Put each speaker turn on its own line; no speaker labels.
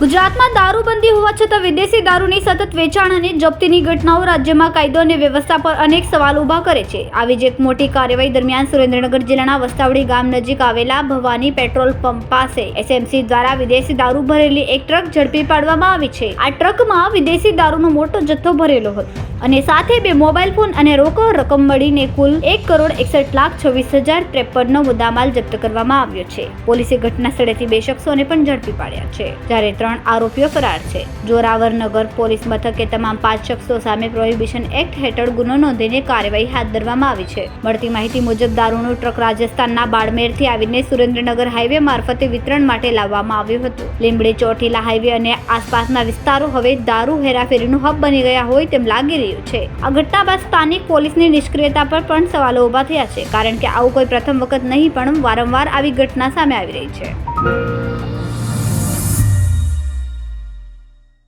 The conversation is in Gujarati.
ગુજરાતમાં દારૂબંધી હોવા છતાં વિદેશી દારૂની સતત વેચાણ અને જપ્તીની ઘટનાઓ રાજ્યમાં કાયદો અને વ્યવસ્થા પર અનેક સવાલ ઊભા કરે છે. આવી જ એક મોટી કાર્યવાહી દરમિયાન સુરેન્દ્રનગર જિલ્લાના વસ્તાવડી ગામ નજીક આવેલા ભવાની પેટ્રોલ પંપ પાસે એસએમસી દ્વારા વિદેશી દારૂ ભરેલી એક ટ્રક ઝડપી પાડવામાં આવી છે. આ ટ્રકમાં વિદેશી દારૂનો મોટો જથ્થો ભરેલો હતો અને સાથે બે મોબાઈલ ફોન અને રોકડ રકમ મળીને કુલ એક કરોડ એકસઠ લાખ છવ્વીસ હજાર ત્રેપનનો મુદ્દામાલ જપ્ત કરવામાં આવ્યો છે. પોલીસે ઘટના સ્થળેથી બે શખ્સોને પણ ઝડપી પાડ્યા છે. જ્યારે ત્રણ આરોપીઓ ફરાર છે. જોરાવરનગર પોલીસ મથકે તમામ પાંચ શખ્સો સામે પ્રોહિબિશન એક્ટ હેઠળ ગુનો નોંધીને કાર્યવાહી હાથ ધરવામાં આવી છે. મળતી માહિતી મુજબ દારૂનું ટ્રક રાજસ્થાનના બાડમેરથી આવીને સુરેન્દ્રનગર હાઈવે મારફતે વિતરણ માટે લાવવામાં આવ્યું હતું. લીંબડી ચોટીલા હાઈવે અને આસપાસના વિસ્તારો હવે દારૂ હેરાફેરીનું હબ બની ગયા હોય તેમ લાગી રહ્યું છે. આ ઘટના બાદ સ્થાનિક પોલીસની નિષ્ક્રિયતા પર પણ સવાલો ઊભા થયા છે. કારણ કે આવું કોઈ પ્રથમ વખત નહીં, પણ વારંવાર આવી ઘટના સામે આવી રહી છે.